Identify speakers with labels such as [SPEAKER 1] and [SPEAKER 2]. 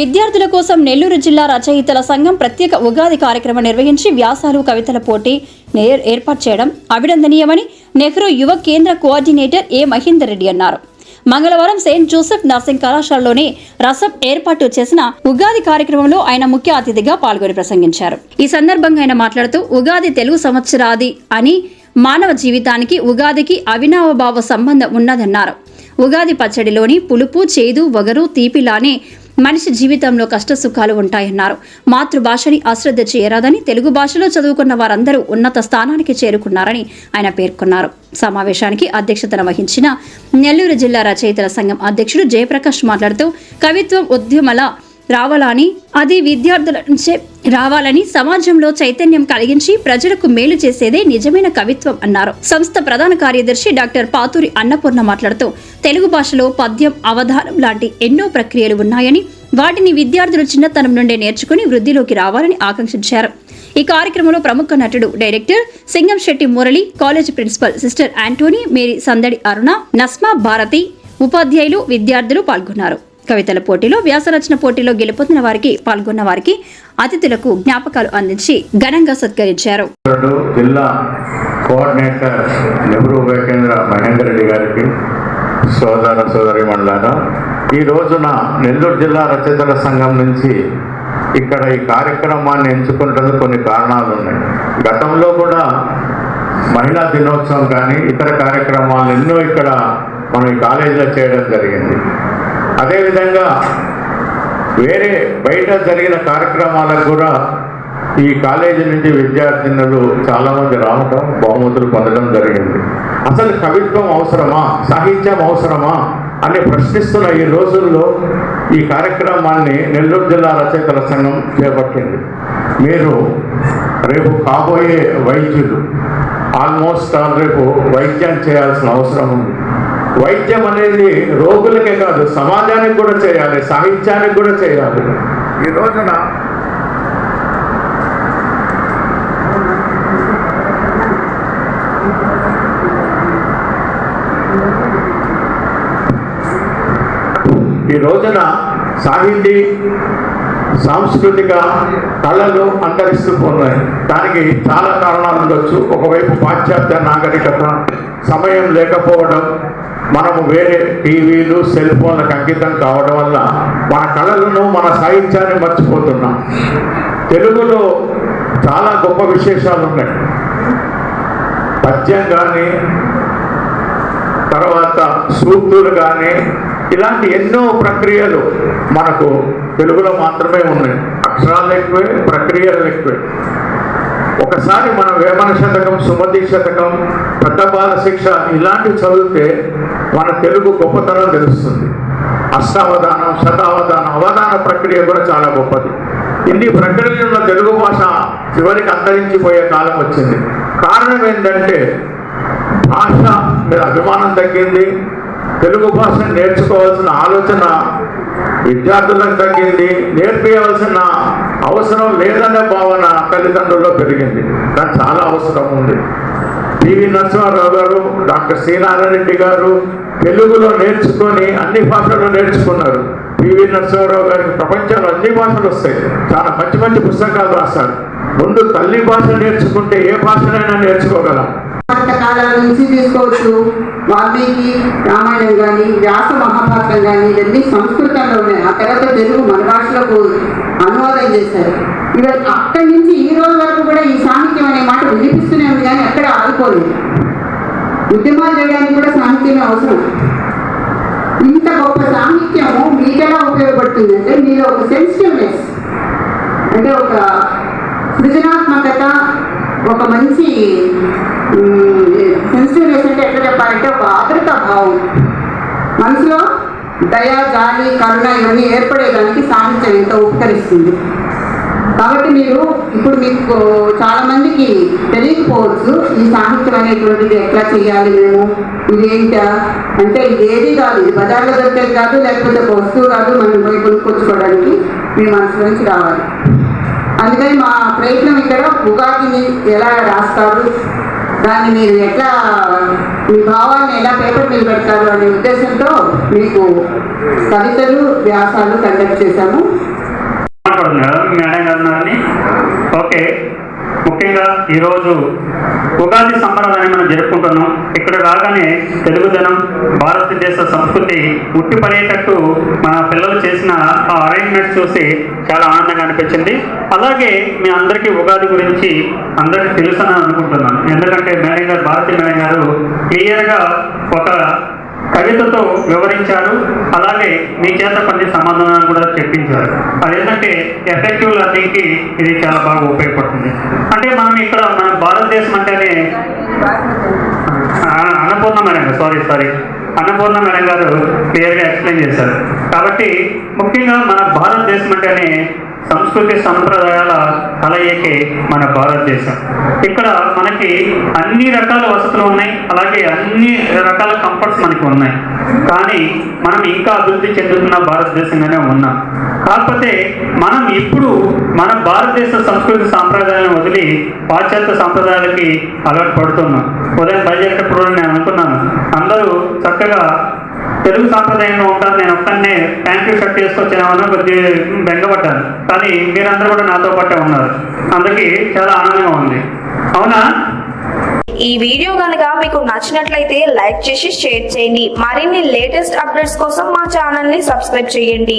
[SPEAKER 1] విద్యార్థుల కోసం నెల్లూరు జిల్లా రచయితల సంఘం ప్రత్యేక ఉగాది కార్యక్రమం నిర్వహించి వ్యాసాలు కవితల పోటీ నే- ఏర్పాటు చేయడం అభినందనీయమని నెహ్రూ యువ కేంద్ర కోఆర్డినేటర్ ఏ మహేందర్ రెడ్డి అన్నారు. మంగళవారం సెయింట్ జోసెఫ్ నర్సింగ్ కళాశాలలోని రసం ఏర్పాటు చేసిన ఉగాది కార్యక్రమంలో ఆయన ముఖ్య అతిథిగా పాల్గొని ప్రసంగించారు. ఈ సందర్భంగా ఆయన మాట్లాడుతూ ఉగాది తెలుగు సంవత్సరాది అని మానవ జీవితానికి ఉగాదికి అవినావభావ సంబంధం ఉన్నదన్నారు. ఉగాది పచ్చడిలోని పులుపు చేదు వగరు తీపిలానే మనిషి జీవితంలో కష్ట సుఖాలు ఉంటాయన్నారు. మాతృభాషని అశ్రద్ధ చేయరాదని తెలుగు భాషలో చదువుకున్న వారందరూ ఉన్నత స్థానానికి చేరుకున్నారని ఆయన పేర్కొన్నారు. సమావేశానికి అధ్యక్షతన వహించిన నెల్లూరు జిల్లా రచయితల సంఘం అధ్యక్షుడు జయప్రకాష్ మాట్లాడుతూ కవిత్వం ఉద్యమల రావాలని అది విద్యార్థుల నుంచే రావాలని సమాజంలో చైతన్యం కలిగించి ప్రజలకు మేలు చేసేదే నిజమైన కవిత్వం అన్నారు. సంస్థ ప్రధాన కార్యదర్శి డాక్టర్ పాతూరి అన్నపూర్ణ మాట్లాడుతూ తెలుగు భాషలో పద్యం అవధానం లాంటి ఎన్నో ప్రక్రియలు ఉన్నాయని వాటిని విద్యార్థులు చిన్నతనం నుండే నేర్చుకుని వృద్ధిలోకి రావాలని ఆకాంక్షించారు. ఈ కార్యక్రమంలో ప్రముఖ నటుడు director Singam Shetty Murali college principal sister Antony Mary సందడి అరుణ నస్మా భారతి ఉపాధ్యాయులు విద్యార్థులు పాల్గొన్నారు. కవితల పోటీలో వ్యాసరచన పోటీలో గెలుపొందిన వారికి పాల్గొన్న వారికి అతిథులకు జ్ఞాపకాలు అందించి ఘనంగా సత్కరించారు.
[SPEAKER 2] జిల్లా కోఆర్డినేటర్ నెహ్రూ ఉపకేంద్ర మహేందర్ రెడ్డి గారికి సోదర సోదరి మండలారా ఈ రోజున నెల్లూరు జిల్లా రచయితల సంఘం నుంచి ఇక్కడ ఈ కార్యక్రమాన్ని ఎంచుకుంటున్న కొన్ని కారణాలు ఉన్నాయి. గతంలో కూడా మహిళా దినోత్సవం కానీ ఇతర కార్యక్రమాలు ఎన్నో ఇక్కడ మనం ఈ కాలేజీలో చేయడం జరిగింది. అదేవిధంగా వేరే బయట జరిగిన కార్యక్రమాలకు కూడా ఈ కాలేజీ నుంచి విద్యార్థినులు చాలామంది రావటం బహుమతులు పొందడం జరిగింది. అసలు కవిత్వం అవసరమా? సాహిత్యం అవసరమా? అని ప్రశ్నిస్తున్న ఈ రోజుల్లో ఈ కార్యక్రమాన్ని నెల్లూరు జిల్లా రచయితల సంఘం చేపట్టింది. మీరు రేపు కాబోయే వైద్యులు ఆల్మోస్ట్ ఆల్ రేపు వైద్యం చేయాల్సిన అవసరం ఉంది. వైద్యం అనేది రోగులకే కాదు సమాజానికి కూడా చేయాలి సాహిత్యానికి కూడా చేయాలి. ఈ రోజున ఈ రోజున సాహితీ సాంస్కృతిక కళలు అంతరిస్తూ పోతున్నాయి. దానికి చాలా కారణాలు ఉండొచ్చు. ఒకవైపు పాశ్చాత్య నాగరికత సమయం లేకపోవడం మనము వేరే టీవీలు సెల్ ఫోన్లకు అంకితం కావడం వల్ల మన కళలను మన సాహిత్యాన్ని మర్చిపోతున్నాం. తెలుగులో చాలా గొప్ప విశేషాలు ఉన్నాయి. పద్యం కానీ తర్వాత సూక్తులు కానీ ఇలాంటి ఎన్నో ప్రక్రియలు మనకు తెలుగులో మాత్రమే ఉన్నాయి. అక్షరాలు ఎక్కువే ప్రక్రియలు ఎక్కువే. ఒకసారి మనం వేమన శతకం సుమతి శతకం పెద్దబాల శిక్ష ఇలాంటివి చదివితే మన తెలుగు గొప్పతనం తెలుస్తుంది. అష్టావధానం శతావధానం అవధాన ప్రక్రియ కూడా చాలా గొప్పది. ఇన్ని ప్రక్రియలు తెలుగు భాష చివరికి అంతరించిపోయే కాలం వచ్చింది. కారణం ఏంటంటే భాష మీద అభిమానం తగ్గింది. తెలుగు భాష నేర్చుకోవాల్సిన ఆలోచన విద్యార్థులకు తగ్గింది. నేర్పించవలసిన అవసరం లేదనే భావన తల్లిదండ్రుల్లో పెరిగింది. కానీ చాలా అవసరం ఉంది. పివి నరసింహారావు గారు డాక్టర్ శ్రీనారాయణ రెడ్డి గారు తెలుగులో నేర్చుకొని అన్ని భాషలు నేర్చుకున్నారు. పివి నరసింహారావు గారికి ప్రపంచంలో అన్ని భాషలు వస్తాయి. చాలా మంచి మంచి పుస్తకాలు రాస్తారు ముందు తల్లి భాష నేర్చుకుంటే ఏ భాషనైనా నేర్చుకోగలం.
[SPEAKER 3] కాలాల నుంచి తీసుకోవచ్చు. వాల్మీకి రామాయణం కానీ వ్యాస మహాభారతం కానీ ఇవన్నీ సంస్కృతంలో ఉన్నాయి. ఆ తర్వాత తెలుగు మన భాషలకు అనువాదం చేశారు. ఇవన్నీ అక్కడి నుంచి ఈ రోజు వరకు కూడా ఈ సాహిత్యం అనే మాట వినిపిస్తూనే ఉంది కానీ ఎక్కడ ఆగిపోలేదు. ఉద్యమాలు చేయడానికి కూడా సాహిత్యమే అవసరం. ఇంత గొప్ప సాహిత్యము మీకెలా ఉపయోగపడుతుంది అంటే మీలో ఒక సెన్సిటివ్నెస్ అంటే ఒక సృజనాత్మకత ఒక మంచి సెన్సిటివ్నెస్ అంటే ఎట్లా చెప్పాలంటే ఒక ఆదృత భావం. మనసులో దయ జాలి కరుణ ఇవన్నీ ఏర్పడేదానికి సాహిత్యం ఎంతో ఉపకరిస్తుంది. కాబట్టి మీరు ఇప్పుడు మీకు చాలామందికి తెలియకపోవచ్చు ఈ సాహిత్యం అనేటువంటిది ఎట్లా చేయాలి మేము ఇదేంటా అంటే ఇదేది కాదు ఇది బజార్లో దొరికేది కాదు లేకపోతే ఒక వస్తువు కాదు మనం పోయి కొనుక్కొచ్చుకోవడానికి మీ మనసు నుంచి రావాలి. అందుకని మా ప్రయత్నం ఇక్కడ ఉగాదిని ఎలా రాస్తారు దాన్ని మీరు ఎట్లా మీ భావాన్ని ఎలా పేపర్ మీద పెడతారు అనే ఉద్దేశంతో మీకు కవితలు వ్యాసాలు కండక్ట్ చేశాము.
[SPEAKER 4] మేడం గారు ఓకే. ముఖ్యంగా ఈరోజు ఉగాది సంబరాలని మనం జరుపుకుంటున్నాం. ఇక్కడ రాగానే తెలుగుదనం భారతదేశ సంస్కృతి ఉట్టిపడేటట్టు మన పిల్లలు చేసిన ఆ అరేంజ్మెంట్స్ చూసి చాలా ఆనందంగా అనిపించింది. అలాగే మీ అందరికీ ఉగాది గురించి అందరికీ తెలుసని అనుకుంటున్నాను. ఎందుకంటే మేడం గారు భారతీ మేడం గారు క్లియర్గా ఒక కవితతో వివరించారు అలాగే మీ చేత కొన్ని సమాధానాలు కూడా చెప్పించారు. అదేంటంటే ఎఫెక్టివ్ లర్నింగ్కి ఇది చాలా బాగా ఉపయోగపడుతుంది. అంటే మనం ఇక్కడ మన భారతదేశం అంటేనే Annapurna madam sorry sorry Annapurna madam గారు క్లియర్గా ఎక్స్ప్లెయిన్ చేశారు. కాబట్టి ముఖ్యంగా మన భారతదేశం అంటేనే సంస్కృతి సంప్రదాయాల కలయికే మన భారతదేశం. ఇక్కడ మనకి అన్ని రకాల వసతులు ఉన్నాయి అలాగే అన్ని రకాల కంఫర్ట్స్ మనకి ఉన్నాయి. కానీ మనం ఇంకా అభివృద్ధి చెందుతున్న భారతదేశంగానే ఉన్నాం. కాకపోతే మనం ఇప్పుడు మన భారతదేశ సంస్కృతి సాంప్రదాయాలను వదిలి పాశ్చాత్య సాంప్రదాయాలకి అలవాటు పడుతున్నాం. ఉదయం బయలుదేరేటప్పుడు నేను అనుకున్నాను అందరూ చక్కగా తెలుగు సాంప్రదాయంలో ఉంటాను నేను ఒక్కనే ప్యాంటు షర్ట్ వేసుకొచ్చామని కొద్దిగా బెంగపడ్డాను. కానీ మీరందరూ కూడా నాతో పాటే ఉన్నారు. అందరికీ చాలా ఆనందంగా ఉంది. అవునా?
[SPEAKER 5] ఈ వీడియో కనుక మీకు నచ్చినట్లయితే లైక్ చేసి షేర్ చేయండి. మరిన్ని లేటెస్ట్ అప్డేట్స్ కోసం మా ఛానల్ని సబ్స్క్రైబ్ చేయండి.